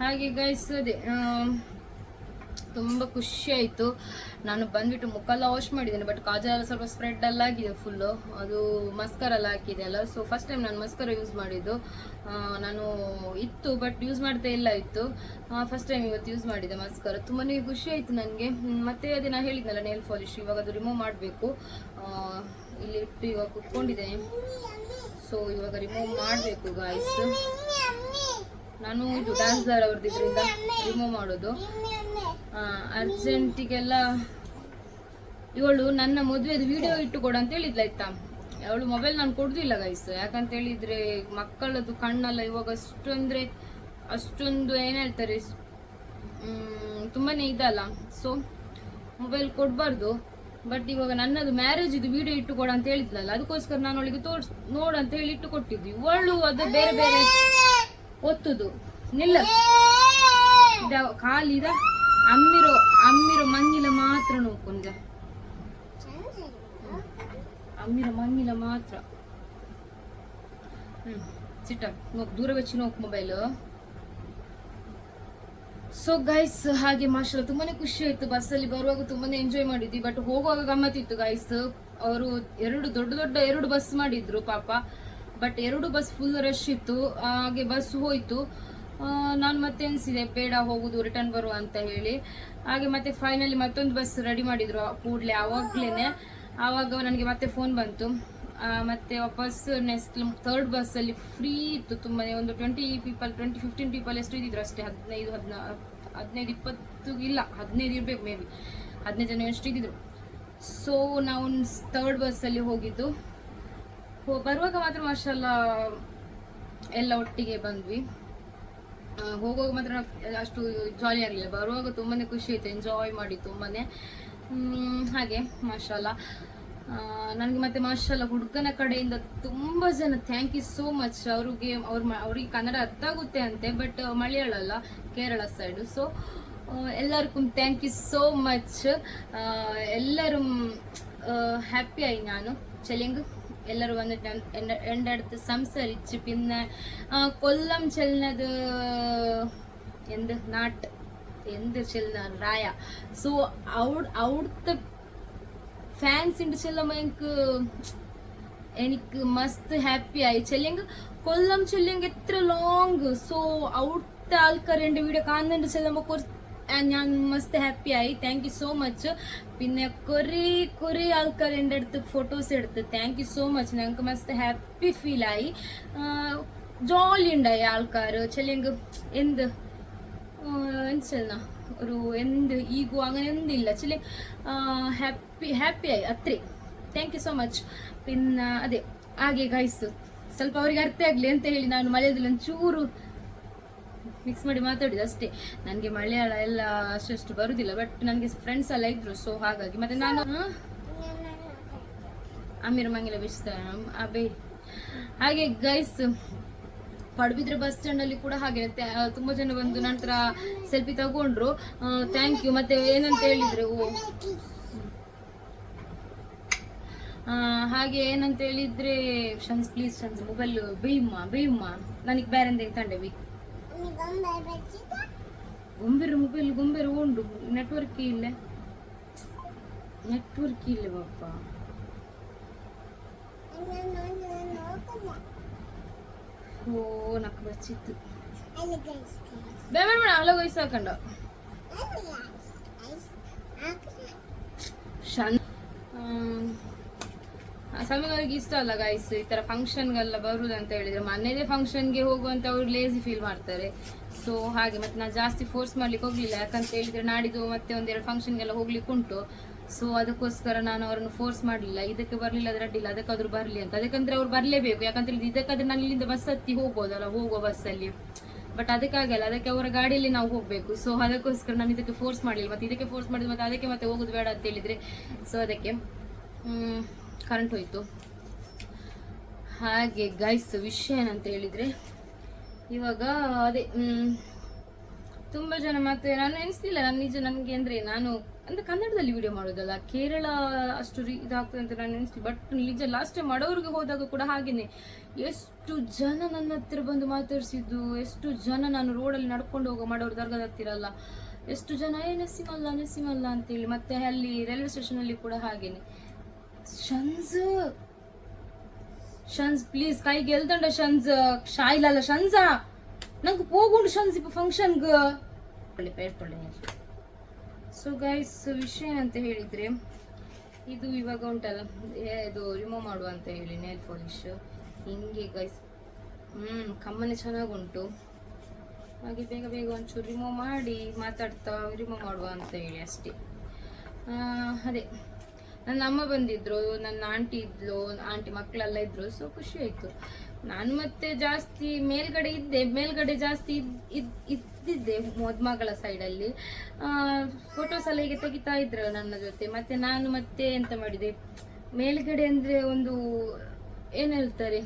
ಹಾಗೆ ಗೈಸ್ ಅದೇ ತುಂಬ ಖುಷಿ ಆಯಿತು. ನಾನು ಬಂದ್ಬಿಟ್ಟು ಮುಖ ಎಲ್ಲ ವಾಶ್ ಮಾಡಿದ್ದೇನೆ ಬಟ್ ಕಾಜಲ್ ಎಲ್ಲ ಸ್ವಲ್ಪ ಸ್ಪ್ರೆಡ್ ಎಲ್ಲ ಆಗಿದೆ ಫುಲ್ಲು ಅದು ಮಸ್ಕರ್ ಎಲ್ಲ ಹಾಕಿದೆ ಅಲ್ಲ. ಸೊ ಫಸ್ಟ್ ಟೈಮ್ ನಾನು ಮಸ್ಕರ ಯೂಸ್ ಮಾಡಿದ್ದು. ನಾನು ಇತ್ತು ಬಟ್ ಯೂಸ್ ಮಾಡ್ತಾ ಇಲ್ಲ ಇತ್ತು. ಫಸ್ಟ್ ಟೈಮ್ ಇವತ್ತು ಯೂಸ್ ಮಾಡಿದೆ ಮಸ್ಕರ ತುಂಬಾ ಖುಷಿ ಆಯಿತು ನನಗೆ. ಮತ್ತೆ ಅದೇ ನಾನು ಹೇಳಿದ್ನಲ್ಲ ನೇಲ್ ಪಾಲಿಶ್ ಇವಾಗ ಅದು ರಿಮೂವ್ ಮಾಡಬೇಕು. ಇಲ್ಲಿ ಇಟ್ಟು ಇವಾಗ ಕುತ್ಕೊಂಡಿದ್ದೇನೆ ಸೊ ಇವಾಗ ರಿಮೂವ್ ಮಾಡಬೇಕು ಗಾಯ್ಸ್ ನಾನು ಇದು ಡ್ಯಾನ್ಸ್ದಾರ್ ಇದರಿಂದ ರಿಮೂವ್ ಮಾಡೋದು. ಅರ್ಜೆಂಟಿಗೆಲ್ಲ ಇವಳು ನನ್ನ ಮದುವೆದು ವಿಡಿಯೋ ಇಟ್ಟು ಕೊಡು ಅಂತ ಹೇಳಿದ್ಲು, ಆಯ್ತಾ? ಅವಳು ಮೊಬೈಲ್ ನಾನು ಕೊಡುದಿಲ್ಲ ಗೈಸ್ ಯಾಕಂತ ಹೇಳಿದ್ರೆ ಮಕ್ಕಳದು ಕಣ್ಣಲ್ಲ ಇವಾಗ ಅಷ್ಟು ಅಂದ್ರೆ ಅಷ್ಟೊಂದು ಏನ್ ಹೇಳ್ತಾರೆ ತುಂಬಾ ಇದಲ್ಲ. ಸೊ ಮೊಬೈಲ್ ಕೊಡಬಾರ್ದು. ಬಟ್ ಇವಾಗ ನನ್ನದು ಮ್ಯಾರೇಜ್ ಇದು ವಿಡಿಯೋ ಇಟ್ಟು ಕೊಡ ಅಂತ ಹೇಳಿದ್ಲಲ್ಲ, ಅದಕ್ಕೋಸ್ಕರ ನಾನು ಅವಳಿಗೆ ತೋರ್ಸ್, ನೋಡು ಅಂತ ಹೇಳಿ ಇಟ್ಟು ಕೊಟ್ಟಿದ್ವಿ ಇವಳು ಅದು ಬೇರೆ ಬೇರೆ ಒತ್ತುದು. ನಿಲ್ಲ. ಕಾಲಿದ ಅಮ್ಮಿರೋ ಅಮ್ಮಿರೋ ಮಂಗಿಲ ಮಾತ್ರ ನೋಕೊಂಜ ಅಮ್ಮಿರೋ ಮಂಗಿಲ ಮಾತ್ರ ಹ್ಮ್ ಸಿಟ್ಟ ನೋಕ್ ದೂರ വെച്ച് ನೋಕ್ ಮೊಬೈಲ್ ಸೊ ಗೈಸ್ ಹಾಗೆ ಮಾಷಲ್ಲ ತುಂಬಾನೇ ಖುಷಿ ಆಯ್ತು ಬಸ್ಸಲ್ಲಿ ಬರುವಾಗ ತುಂಬಾನೇ ಎಂಜಾಯ್ ಮಾಡಿದ್ವಿ ಬಟ್ ಹೋಗುವಾಗ ಗಮ್ಮತ್ತಿತ್ತು ಗೈಸ್ ಅವರು ಎರಡು ದೊಡ್ಡ ದೊಡ್ಡ ಎರಡು ಬಸ್ ಮಾಡಿದ್ರು ಪಾಪ ಬಟ್ ಎರಡು ಬಸ್ ಫುಲ್ ರಶ್ ಇತ್ತು ಹಾಗೆ ಬಸ್ ಹೋಯ್ತು ನಾನು ಮತ್ತೆ ಎನಿಸಿದೆ ಬೇಡ ಹೋಗುದು ರಿಟರ್ನ್ ಬರುವ ಅಂತ ಹೇಳಿ. ಹಾಗೆ ಮತ್ತೆ ಫೈನಲಿ ಮತ್ತೊಂದು ಬಸ್ ರೆಡಿ ಮಾಡಿದ್ರು ಕೂಡಲೇ ಆವಾಗ್ಲೇನೆ. ಆವಾಗ ನನಗೆ ಮತ್ತೆ ಫೋನ್ ಬಂತು. ಮತ್ತೆ ವಾಪಸ್ ನೆಕ್ಸ್ಟ್ ಥರ್ಡ್ ಬಸ್ಸಲ್ಲಿ ಫ್ರೀ ಇತ್ತು ತುಂಬಾ ಒಂದು twenty people twenty fifteen people ಎಷ್ಟು ಇದ್ದಿದ್ರು ಅಷ್ಟೇ. ಹದಿನೈದು, ಹದಿನಾ, ಹದಿನೈದು ಇಪ್ಪತ್ತು ಇಲ್ಲ, ಹದಿನೈದು ಇರಬೇಕು ಮೇ ಬಿ ಹದಿನೈದು ಜನ ಎಷ್ಟು ಇದ್ದಿದ್ರು. ಸೊ ನಾವು ಥರ್ಡ್ ಬಸ್ಸಲ್ಲಿ ಹೋಗಿದ್ದು. ಬರುವಾಗ ಮಾತ್ರ ಮಾಷಲ್ಲ ಎಲ್ಲ ಒಟ್ಟಿಗೆ ಬಂದ್ವಿ. ಹೋಗುವಾಗ ಮಾತ್ರ ಅಷ್ಟು ಜಾಲಿ ಆಗಲಿಲ್ಲ. ಬರುವಾಗ ತುಂಬಾ ಖುಷಿ ಆಯಿತು. ಎಂಜಾಯ್ ಮಾಡಿ ತುಂಬಾ ಹಾಗೆ ಮಾಶಾಲ ನನಗೆ ಮತ್ತೆ ಮಾಶಾಲ ಹುಡುಗನ ಕಡೆಯಿಂದ ತುಂಬ ಜನ ಥ್ಯಾಂಕ್ ಯು ಸೋ ಮಚ್ ಅವ್ರಿಗೆ, ಅವ್ರ ಅವ್ರಿಗೆ ಕನ್ನಡ ಅರ್ಥ ಆಗುತ್ತೆ ಅಂತೆ ಬಟ್ ಮಳೆಯಾಳಲ್ಲ ಅಲ್ಲ ಕೇರಳ ಸೈಡು ಸೊ ಎಲ್ಲರಿಗೂ ಥ್ಯಾಂಕ್ ಯು ಸೋ ಮಚ್ ಎಲ್ಲರೂ ಹ್ಯಾಪಿಯಾಗಿ ನಾನು. ಚಲಿಂಗ್ എല്ലാവരും വന്നിട്ട് എന്റെ എന്റെ അടുത്ത് സംസാരിച്ച് പിന്നെ കൊല്ലം ചെല്ലുന്നത് എന്ത് നാട്ട് എന്ത് ചെല്ലുന്ന റായ. സോ അവിടെ അവിടുത്തെ ഫാൻസിന്റെ ചെല്ലുമ്പോൾ എനിക്ക് എനിക്ക് മസ്ത് ഹാപ്പി ആയി. ചെല്ലെങ്കിൽ കൊല്ലം ചെല്ലെങ്കിൽ എത്ര ലോങ് സോ അവിടുത്തെ ആൾക്കാർ എന്റെ വീഡിയോ കാണുന്നുണ്ട് ചെല്ലുമ്പോൾ കുറച്ച് ഞാൻ മസ്ത് ഹാപ്പി ആയി. താങ്ക് യു സോ മച്ച് പിന്നെ കുറെ കുറെ ആൾക്കാർ എന്റെ അടുത്ത് ഫോട്ടോസ് എടുത്ത്. താങ്ക് യു സോ മച്ച് ഞങ്ങൾക്ക് മസ്റ്റ് ഹാപ്പി ഫീലായി ജോളി ഉണ്ടായി ആൾക്കാർ ചിലെങ്കിൽ എന്ത്? മനസ്സിലെന്നാ ഒരു എന്ത്? ഈഗോ അങ്ങനെ എന്തില്ല. ചില ഹാപ്പി ഹാപ്പിയായി അത്രേ. താങ്ക് യു സോ മച്ച് പിന്നെ അതെ ആകെ ಗೈಸ್ ಸ್ವಲ್ಪ അവർക്ക് ಅರ್ಥ ಆಗಲಿ ಅಂತ ಹೇಳಿ ನಾನು മലയാളത്തിൽ ಒಂದು ಮಿಕ್ಸ್ ಮಾಡಿ ಮಾತಾಡಿದ್ದು ಅಷ್ಟೇ. ನನಗೆ ಮಲಯಾಳ ಎಲ್ಲ ಅಷ್ಟಷ್ಟು ಬರುದಿಲ್ಲ ಬಟ್ ನನಗೆ ಫ್ರೆಂಡ್ಸ್ ಎಲ್ಲ ಇದ್ರು ಸೊ ಹಾಗಾಗಿ. ಮತ್ತೆ ನಾನು? ಅಮೀರ್ ಮಂಗಿಲ ವಿಶ್ವ ಅಬೇ. ಹಾಗೆ ಗೈಸ್ ಪಡುಬಿದ್ರೆ ಬಸ್ ಸ್ಟ್ಯಾಂಡ್ ಅಲ್ಲಿ ಕೂಡ ಹಾಗೆ ತುಂಬಾ ಜನ ಬಂದು ನಂತರ ಸೆಲ್ಫಿ ತಗೊಂಡ್ರು. ಥ್ಯಾಂಕ್ ಯು ಮತ್ತೆ ಏನಂತ ಹೇಳಿದ್ರೆ? ಹಾಗೆ ಏನಂತ ಹೇಳಿದ್ರೆ ಶನ್ಸ್ ಪ್ಲೀಸ್ ಶನ್ಸ್ ಮೊಬೈಲ್ ಬೇಯಮ್ಮ ಬೇಯಮ್ಮ ನನಗೆ ಬೇರೆ ತಂಡೆ ಬಿ ಗೊಂಬೆರು ಮೊಬೈಲ್ ಗೊಂಬೆರು ಉಂಡು ನೆಟ್ವರ್ಕ್ ಇಲ್ಲ ನೆಟ್ವರ್ಕ್ ಇಲ್ಲ ಬಾಪ್ಪ ನೋಕಲ್ಲ ಓ ನಕ್ಕ ಬಚ್ಚಿತ್ತು ಅಲ್ಲಿ ಗೈಸ್ ಬೇಡ ಬೇಡ ಬೇಡ ಅಲ್ಲ ವಯಸ್ಸು ಹಾಕೊಂಡ ಅಲ್ಲಿ ಹಾಕ್ರೆ ಇಷ್ಟ ಅಲ್ಲ ಗೈಸ್ ಈ ತರ ಫಂಕ್ಷನ್ಗೆಲ್ಲ ಬರುದು ಅಂತ ಹೇಳಿದ್ರೆ. ಮನೆಯದೇ ಫಂಕ್ಷನ್ಗೆ ಹೋಗುವಂತ ಅವ್ರು ಲೇಸಿ ಫೀಲ್ ಮಾಡ್ತಾರೆ. ಸೊ ಹಾಗೆ ಮತ್ತೆ ನಾನು ಜಾಸ್ತಿ ಫೋರ್ಸ್ ಮಾಡ್ಲಿಕ್ಕೆ ಹೋಗ್ಲಿಲ್ಲ. ಯಾಕಂತ ಹೇಳಿದ್ರೆ ನಾಡಿದ್ದು ಮತ್ತೆ ಒಂದೆರಡು ಫಂಕ್ಷನ್ಗೆಲ್ಲ ಹೋಗ್ಲಿಕ್ಕೆ ಉಂಟು. ಸೊ ಅದಕ್ಕೋಸ್ಕರ ನಾನು ಅವರನ್ನು ಫೋರ್ಸ್ ಮಾಡಲಿಲ್ಲ. ಇದಕ್ಕೆ ಬರಲಿಲ್ಲ ಅದ್ರ ಅಡ್ಡಿಲ್ಲ. ಅದಕ್ಕಾದ್ರೂ ಬರಲಿ ಅಂತ. ಅದಕ್ಕಂದ್ರೆ ಅವ್ರು ಬರಲೇಬೇಕು. ಯಾಕಂತ ಹೇಳಿದ್ರೆ ಇದಕ್ಕಾದ್ರೆ ನಾನು ಇಲ್ಲಿಂದ ಬಸ್ ಹತ್ತಿ ಹೋಗ್ಬೋದಲ್ಲ, ಹೋಗುವ ಬಸ್ಸಲ್ಲಿ ಬಟ್ ಅದಕ್ಕಾಗಲ್ಲ. ಅದಕ್ಕೆ ಅವರ ಗಾಡಿಯಲ್ಲಿ ನಾವು ಹೋಗಬೇಕು. ಸೊ ಅದಕ್ಕೋಸ್ಕರ ನಾನು ಇದಕ್ಕೆ ಫೋರ್ಸ್ ಮಾಡಲಿಲ್ಲ. ಮತ್ತೆ ಇದಕ್ಕೆ ಫೋರ್ಸ್ ಮಾಡಿದ್ರೆ ಮತ್ತೆ ಅದಕ್ಕೆ ಮತ್ತೆ ಹೋಗೋದು ಬೇಡ ಅಂತ ಹೇಳಿದ್ರೆ. ಸೊ ಅದಕ್ಕೆ ಕರೆಂಟ್ ಹೋಯ್ತು. ಹಾಗೆ ಗೈಸ್ ವಿಷಯ ಏನಂತ ಹೇಳಿದ್ರೆ, ಇವಾಗ ಅದೇ ತುಂಬಾ ಜನ ಮತ್ತೆ ನಾನು ಎನಿಸ್ಲಿಲ್ಲ ನಾನು ನಿಜ ನನಗೆ ಅಂದರೆ ನಾನು, ಅಂದ್ರೆ ಕನ್ನಡದಲ್ಲಿ ವಿಡಿಯೋ ಮಾಡೋದಲ್ಲ, ಕೇರಳ ಅಷ್ಟು ರೀ- ಇದಾಗ್ತದೆ ಅಂತ ನಾನು ಎನಿಸ್ಲಿ ಬಟ್ ನಿಜ ಲಾಸ್ಟ್ ಟೈಮ್ ಮಾಡೋರಿಗೆ ಹೋದಾಗ ಕೂಡ ಹಾಗೇನೆ. ಎಷ್ಟು ಜನ ನನ್ನ ಹತ್ರ ಬಂದು ಮಾತಾಡಿಸಿದ್ದು, ಎಷ್ಟು ಜನ ನಾನು ರೋಡಲ್ಲಿ ನಡ್ಕೊಂಡು ಹೋಗೋ ಮಾಡೋರು ದರ್ಗದ ಹತ್ತಿರಲ್ಲ, ಎಷ್ಟು ಜನ, ಏ ನಸಿಮಲ್ಲ ನಸಿಮಲ್ಲ ಅಂತೇಳಿ, ಮತ್ತೆ ಅಲ್ಲಿ ರೈಲ್ವೆ ಸ್ಟೇಷನ್ ಅಲ್ಲಿ ಕೂಡ ಹಾಗೇನೆ. ಶನ್ಸ್ ಶನ್ಸ್ ಪ್ಲೀಸ್ ಕೈಗೆ ಎಲ್ದಂಡ ಶನ್ಸ್ ಶಾಯಿಲಲ್ಲ ಶನ್ಸ ನಂಗೆ ಹೋಗುಂಡು ಶನ್ಸ್ ಇಪ್ಪ ಫಂಕ್ಷನ್ಗೆ ಪೇರ್ಕೊಳ್ಳಿ ಸೊ ಗೈಸ್ ವಿಷಯ ಅಂತ ಹೇಳಿದ್ರೆ, ಇದು ಇವಾಗ ಉಂಟಲ್ಲ ಇದು ರಿಮೂವ್ ಮಾಡುವ ಅಂತ ಹೇಳಿ ನೇಲ್ ಪಾಲಿಶ್ ಹಿಂಗೆ ಗೈಸ್ ಹ್ಮ್, ಕಮ್ಮನೆ ಚೆನ್ನಾಗುಂಟು. ಹಾಗೆ ಬೇಗ ಬೇಗ ಒಂಚೂರು ರಿಮೂವ್ ಮಾಡಿ ಮಾತಾಡ್ತಾ ರಿಮೂವ್ ಮಾಡುವ ಅಂತ ಹೇಳಿ ಅಷ್ಟೇ. ಅದೇ. ನನ್ನ ಅಮ್ಮ ಬಂದಿದ್ರು, ನನ್ನ ಆಂಟಿ ಇದ್ಲು ಆಂಟಿ ಮಕ್ಕಳೆಲ್ಲ ಇದ್ರು ಸೊ ಖುಷಿ ಆಯ್ತು. ನಾನು ಮತ್ತೆ ಜಾಸ್ತಿ ಮೇಲ್ಗಡೆ ಇದ್ದೆ, ಮೇಲ್ಗಡೆ ಜಾಸ್ತಿ ಇದ್- ಇದ್- ಇದ್ದಿದ್ದೆ ಮದುಮಗಳ ಸೈಡಲ್ಲಿ ಫೋಟೋಸ್ ಎಲ್ಲ ಹೀಗೆ ತೆಗಿತಾ ಇದ್ರು ನನ್ನ ಜೊತೆ. ಮತ್ತೆ ನಾನು ಮತ್ತೆ ಎಂತ ಮಾಡಿದೆ? ಮೇಲ್ಗಡೆ ಅಂದ್ರೆ ಒಂದು, ಏನ್ ಹೇಳ್ತಾರೆ?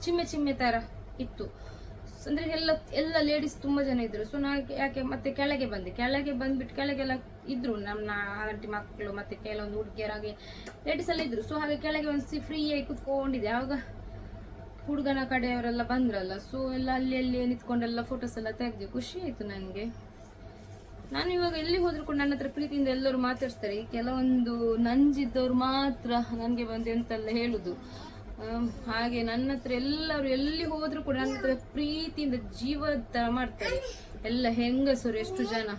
ಚಿಮ್ಮೆ ಚಿಮ್ಮೆ ತರ ಇತ್ತು. ಅಂದ್ರೆ ಎಲ್ಲ ಎಲ್ಲ ಲೇಡೀಸ್ ತುಂಬಾ ಜನ ಇದ್ರು. ಸೊ ನಾ ಯಾಕೆ, ಮತ್ತೆ ಕೆಳಗೆ ಬಂದೆ. ಕೆಳಗೆ ಬಂದ್ಬಿಟ್ಟು ಕೆಳಗೆಲ್ಲ ಇದ್ರು, ನಮ್ಮ ಆಂಟಿ ಮಕ್ಕಳು ಮತ್ತೆ ಕೆಲವೊಂದು ಹುಡುಗಿಯರಾಗೆ ಲೇಡೀಸ್ ಎಲ್ಲ ಇದ್ರು. ಸೊ ಹಾಗೆ ಕೆಳಗೆ ಒಂದು ಫ್ರೀ ಆಗಿ ಕುತ್ಕೊಂಡಿದ್ದೆ. ಆವಾಗ ಹುಡುಗನ ಕಡೆಯವರೆಲ್ಲ ಬಂದ್ರಲ್ಲ ಸೊ ಎಲ್ಲ ಅಲ್ಲಿ ಅಲ್ಲಿ ನಿಂತ್ಕೊಂಡೆಲ್ಲ ಫೋಟೋಸ್ ಎಲ್ಲ ತೆಗೆದು ಖುಷಿ ಆಯ್ತು ನನಗೆ ನಾನು ಇವಾಗ ಎಲ್ಲಿ ಹೋದ್ರು ಕೂಡ ನನ್ನ ಹತ್ರ ಪ್ರೀತಿಯಿಂದ ಎಲ್ಲರೂ ಮಾತಾಡ್ತಾರೆ ಕೆಲವೊಂದು ನಂಜಿದ್ದವ್ರು ಮಾತ್ರ ನನಗೆ ಬಂದು ಎಂತೆಲ್ಲ ಹೇಳುದು. ಹಾಗೆ ನನ್ನ ಹತ್ರ ಎಲ್ಲರೂ ಎಲ್ಲಿ ಹೋದ್ರು ಕೂಡ ನನ್ನ ಹತ್ರ ಪ್ರೀತಿಯಿಂದ ಜೀವ ತರ ಮಾಡ್ತಾರೆ. ಎಲ್ಲ ಹೆಂಗಸರು, ಎಷ್ಟು ಜನ.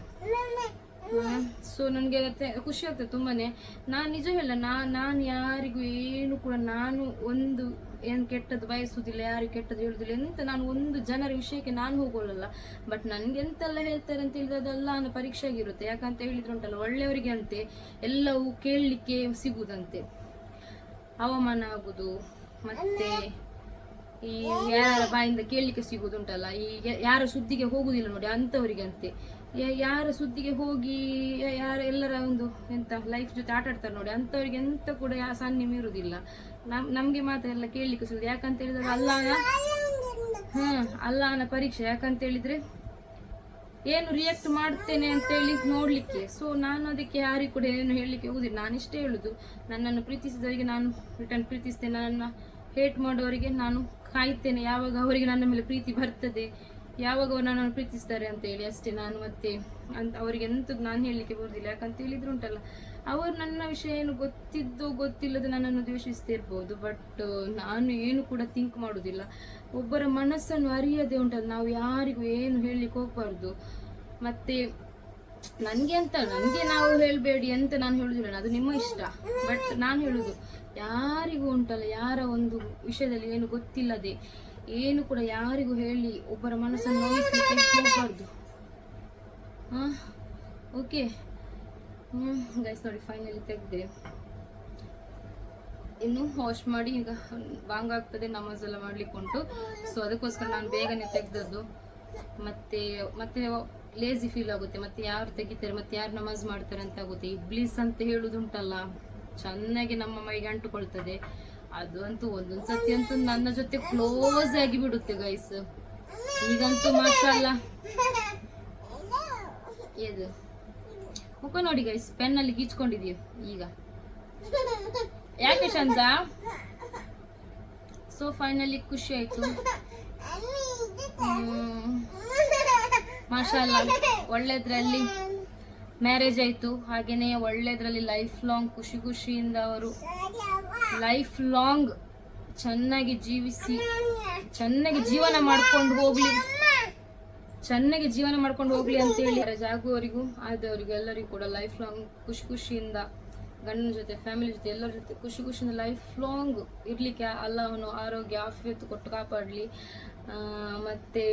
ಸೊ ನನಗೆ ಖುಷಿ ಆಗ್ತದೆ ತುಂಬಾನೇ. ನಾನು ನಿಜ ಹೇಳ ನಾ, ನಾನು ಯಾರಿಗೂ ಏನು ಕೂಡ ನಾನು ಒಂದು ಏನು ಕೆಟ್ಟದ್ದು ಬಯಸುವುದಿಲ್ಲ ಯಾರಿಗೂ ಕೆಟ್ಟದ್ದು ಹೇಳುದಿಲ್ಲ ಎಂತ ನಾನು ಒಂದು ಜನರ ವಿಷಯಕ್ಕೆ ನಾನು ಹೋಗೋಲ್ಲ ಬಟ್ ನನಗೆ ಎಂತೆಲ್ಲ ಹೇಳ್ತಾರೆ ಅಂತ ಹೇಳಿದ್ರೆ ಅದೆಲ್ಲ ನನ್ನ ಪರೀಕ್ಷೆ ಆಗಿರುತ್ತೆ. ಯಾಕಂತ ಹೇಳಿದ್ರು ಉಂಟಲ್ಲ, ಒಳ್ಳೆಯವರಿಗೆ ಅಂತೆ, ಎಲ್ಲವೂ ಕೇಳಲಿಕ್ಕೆ ಸಿಗುದಂತೆ. ಅವಮಾನ ಆಗುದು, ಮತ್ತೆ ಈ ಯಾರ ಬಾಯಿಂದ ಕೇಳಲಿಕ್ಕೆ ಸಿಗುದುಂಟಲ್ಲ ಈ ಯಾರ ಸುದ್ದಿಗೆ ಹೋಗುದಿಲ್ಲ ನೋಡಿ ಅಂತವರಿಗೆ ಅಂತೆ. ಯಾರ ಸುದ್ದಿಗೆ ಹೋಗಿ ಯಾರ ಎಲ್ಲರ ಒಂದು ಎಂತ ಲೈಫ್ ಜೊತೆ ಆಟ ಆಡ್ತಾರೆ ನೋಡಿ, ಅಂಥವ್ರಿಗೆ ಎಂತ ಕೂಡ ಯಾ ಸನ್ನೆ ಮೀರುದಿಲ್ಲ. ನಮ್, ನಮ್ಗೆ ಮಾತ್ರ ಎಲ್ಲ ಕೇಳಲಿಕ್ಕೆ ಸುದ್ದಿ. ಯಾಕಂತ ಹೇಳಿದ್ರೆ ಅಲ್ಲಾನ ಹ್ಮ್, ಅಲ್ಲಾನ ಪರೀಕ್ಷೆ. ಯಾಕಂತ ಹೇಳಿದ್ರೆ ಏನು ರಿಯಾಕ್ಟ್ ಮಾಡ್ತೇನೆ ಅಂತ ಹೇಳಿ ನೋಡ್ಲಿಕ್ಕೆ. ಸೊ ನಾನು ಅದಕ್ಕೆ ಯಾರಿಗೂ ಕೂಡ ಏನು ಹೇಳಲಿಕ್ಕೆ ಹೋಗುದಿಲ್ಲ. ನಾನು ಇಷ್ಟೇ ಹೇಳುದು, ನನ್ನನ್ನು ಪ್ರೀತಿಸಿದವರಿಗೆ ನಾನು ರಿಟರ್ನ್ ಪ್ರೀತಿಸ್ತೇನೆ. ನನ್ನ ಹೇಟ್ ಮಾಡುವವರಿಗೆ ನಾನು ಕಾಯ್ತೇನೆ. ಯಾವಾಗ ಅವರಿಗೆ ನನ್ನ ಮೇಲೆ ಪ್ರೀತಿ ಬರ್ತದೆ? ಯಾವಾಗ ನನ್ನನ್ನು ಪ್ರೀತಿಸ್ತಾರೆ ಅಂತ ಹೇಳಿ ಅಷ್ಟೇ ನಾನು ಮತ್ತೆ ಅಂತ ಅವರಿಗೆ ಎಂಥದ್ದು ನಾನು ಹೇಳಲಿಕ್ಕೆ ಬರುದಿಲ್ಲ. ಯಾಕಂತ ಹೇಳಿದ್ರು ಉಂಟಲ್ಲ, ಅವರು ನನ್ನ ವಿಷಯ ಏನು ಗೊತ್ತಿದ್ದು ಗೊತ್ತಿಲ್ಲದೆ ನನ್ನನ್ನು ದ್ವೇಷಿಸ್ತಿರ್ಬೋದು ಬಟ್ ನಾನು ಏನು ಕೂಡ ಥಿಂಕ್ ಮಾಡುದಿಲ್ಲ. ಒಬ್ಬರ ಮನಸ್ಸನ್ನು ಅರಿಯದೆ ಉಂಟಲ್ಲ, ನಾವು ಯಾರಿಗೂ ಏನು ಹೇಳಲಿಕ್ಕೆ ಹೋಗ್ಬಾರ್ದು. ಮತ್ತೆ ನನಗೆ ಅಂತ, ನನಗೆ ನಾವು ಹೇಳಬೇಡಿ ಅಂತ ನಾನು ಹೇಳುದಿಲ್ಲ. ಅದು ನಿಮ್ಮ ಇಷ್ಟ. ಬಟ್ ನಾನು ಹೇಳುದು, ಯಾರಿಗೂ ಉಂಟಲ್ಲ, ಯಾರ ಒಂದು ವಿಷಯದಲ್ಲಿ ಏನು ಗೊತ್ತಿಲ್ಲದೆ ಏನು ಕೂಡ ಯಾರಿಗೂ ಹೇಳಿ ಒಬ್ಬರ ಮನಸ್ಸನ್ನು ನೋಯಿಸಲಿಕ್ಕೆ ಹೋಗ್ಬಾರ್ದು. ಹಾ ಓಕೆ. ಹ್ಞೂ ಗೈಸ್ ನೋಡಿ ಫೈನಲಿ ತೆಗೆದೆ. ಇನ್ನು ವಾಶ್ ಮಾಡಿ ಈಗ ಬಾಂಗ್ ಆಗ್ತದೆ, ನಮಾಜ್ ಎಲ್ಲ ಮಾಡ್ಲಿಕ್ಕೆ ಉಂಟು. ಸೊ ಅದಕ್ಕೋಸ್ಕರ ನಾನು ಬೇಗನೆ ತೆಗೆದದ್ದು. ಮತ್ತೆ ಮತ್ತೆ ಲೇಜಿ ಫೀಲ್ ಆಗುತ್ತೆ. ಮತ್ತೆ ಯಾರು ತೆಗಿತಾರೆ, ಮತ್ತೆ ಯಾರು ನಮಾಜ್ ಮಾಡ್ತಾರೆ ಅಂತ ಆಗುತ್ತೆ. ಇಬ್ಲೀಸ್ ಅಂತ ಹೇಳುದುಂಟಲ್ಲ, ಚೆನ್ನಾಗಿ ನಮ್ಮ ಮೈಗೆ ಅಂಟುಕೊಳ್ತದೆ. ಅದು ಅಂತೂ ಒಂದೊಂದ್ ಸತಿ ಅಂತೂ ನನ್ನ ಜೊತೆ ಕ್ಲೋಸ್ ಆಗಿ ಬಿಡುತ್ತೆ ಗೈಸ್ ಈಗಂತೂ ಮಾಷಲ್ಲ ಇದು. ಮುಖ ನೋಡಿ ಗೈಸ್ ಪೆನ್ನಲ್ಲಿ ಗೀಚ್ಕೊಂಡಿದೀವಿ ಈಗ. ಯಾಕೆ ಚಂದ ಸೊ ಫೈನಲಿ ಖುಷಿ ಆಯ್ತು. ಹ್ಮ್, ಮಾಷಲ್ಲ ಒಳ್ಳೆದ್ರಲ್ಲಿ. ಮ್ಯಾರೇಜ್ ಆಯ್ತು. ಹಾಗೆಯೇ ಒಳ್ಳೆದ್ರಲ್ಲಿ ಲೈಫ್ ಲಾಂಗ್ ಖುಷಿ ಖುಷಿಯಿಂದ ಅವರು ಲೈಫ್ ಲಾಂಗ್ ಚೆನ್ನಾಗಿ ಜೀವಿಸಿ, ಚೆನ್ನಾಗಿ ಜೀವನ ಮಾಡ್ಕೊಂಡು ಹೋಗ್ಲಿ. ಚೆನ್ನಾಗಿ ಜೀವನ ಮಾಡ್ಕೊಂಡು ಹೋಗ್ಲಿ ಅಂತ ಹೇಳಿ ಮ್ಯಾರೇಜ್ ಆಗುವವರಿಗೂ ಆದವರಿಗೂ ಎಲ್ಲರಿಗೂ ಕೂಡ ಲೈಫ್ ಲಾಂಗ್ ಖುಷಿ ಖುಷಿಯಿಂದ, ಗಂಡನ ಜೊತೆ ಫ್ಯಾಮಿಲಿ ಜೊತೆ, ಎಲ್ಲರ ಜೊತೆ ಖುಷಿ ಖುಷಿಯಿಂದ ಲೈಫ್ ಲಾಂಗ್ ಇರ್ಲಿಕ್ಕೆ ಅಲ್ಲ ಅವನು ಆರೋಗ್ಯ ಆಫ್ಯತ್ ಕೊಟ್ಟು ಕಾಪಾಡಲಿ. ಮತ್ತೆ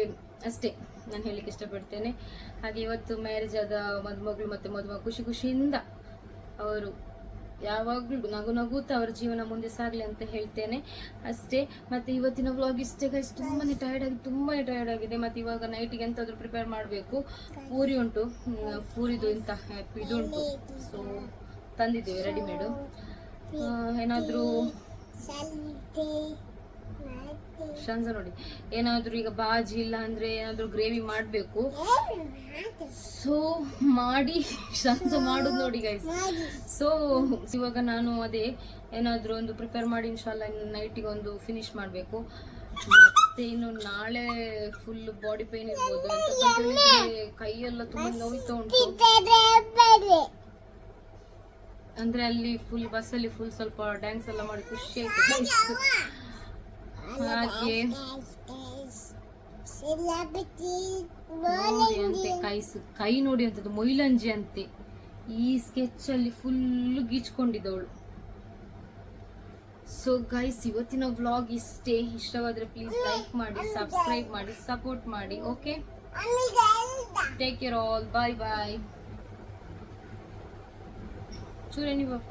ಅಷ್ಟೇ. ನಾನು ಹೇಳಲಿಕ್ಕೆ ಇಷ್ಟಪಡ್ತೇನೆ. ಹಾಗೆ ಇವತ್ತು ಮ್ಯಾರೇಜ್ ಆದ ಮದುಮಗಳು ಮತ್ತು ಮದುಮಗ ಖುಷಿ ಖುಷಿಯಿಂದ ಅವರು ಯಾವಾಗಲೂ ನಗು ನಗುತ್ತಾ ಅವರ ಜೀವನ ಮುಂದೆ ಸಾಗಲಿ ಅಂತ ಹೇಳ್ತೇನೆ. ಅಷ್ಟೇ ಮತ್ತು ಇವತ್ತಿನ ವ್ಲಾಗ್ ಇಷ್ಟೇ ಗೈಸ್ ತುಂಬಾ ಟಯರ್ಡ್ ಆಗಿ ತುಂಬಾ ಟಯರ್ಡ್ ಆಗಿದೆ. ಮತ್ತೆ ಇವಾಗ ನೈಟಿಗೆ ಎಂತಾದ್ರೂ ಪ್ರಿಪೇರ್ ಮಾಡಬೇಕು. ಪೂರಿ ಉಂಟು. ಪೂರಿದು ಇಂತ ಇದು ಉಂಟು. ಸೊ ತಂದಿದ್ದೇವೆ ರೆಡಿಮೇಡು ಏನಾದರೂ ಶಂಜ ನೋಡಿ. ಏನಾದರೂ ಈಗ ಬಾಜಿ ಇಲ್ಲ ಅಂದ್ರೆ ಏನಾದರೂ ಗ್ರೇವಿ ಮಾಡಬೇಕು. ಸೊ ಮಾಡಿ ಶಂಜ ಮಾಡುದು ನೋಡಿ ಗೈಸ್ ಸೊ ಇವಾಗ ನಾನು ಅದೇ ಏನಾದರೂ ಒಂದು ಪ್ರಿಪೇರ್ ಮಾಡಿ ಇನ್ಶಾಲ್ಲ ನೈಟಿಗೆ ಒಂದು ಫಿನಿಶ್ ಮಾಡಬೇಕು. ಮತ್ತೆ ಇನ್ನು ನಾಳೆ ಫುಲ್ ಬಾಡಿ ಪೇನ್ ಇರ್ಬೋದು ಹೇಳಿದ್ರೆ ಕೈಯೆಲ್ಲ ತುಂಬ ನೋಯ್ತಾ ಉಂಟು. ಅಂದ್ರೆ ಅಲ್ಲಿ ಫುಲ್ ಬಸ್ಸಲ್ಲಿ ಫುಲ್ ಸ್ವಲ್ಪ ಡ್ಯಾನ್ಸ್ ಎಲ್ಲ ಮಾಡಿ ಖುಷಿ ಆಯ್ತು. ಹಾಗೆ ನೋಡಿ ಅಂತೆ ಕೈ ಕೈ ನೋಡಿ ಅಂತದ್ದು ಮೊಯ್ಲಂಜಿ ಅಂತೆ. ಈ ಸ್ಕೆಚ್ ಅಲ್ಲಿ ಫುಲ್ ಗೀಚ್ಕೊಂಡಿದ್ದವಳು. ಸೊ ಗೈಸ್ ಇವತ್ತಿನ ವ್ಲಾಗ್ ಇಷ್ಟೇ. ಇಷ್ಟವಾದ್ರೆ ಪ್ಲೀಸ್ ಲೈಕ್ ಮಾಡಿ ಸಬ್ಸ್ಕ್ರೈಬ್ ಮಾಡಿ ಸಪೋರ್ಟ್ ಮಾಡಿ okay take care all bye bye ಚೂರೇನಿ ಪಾಪ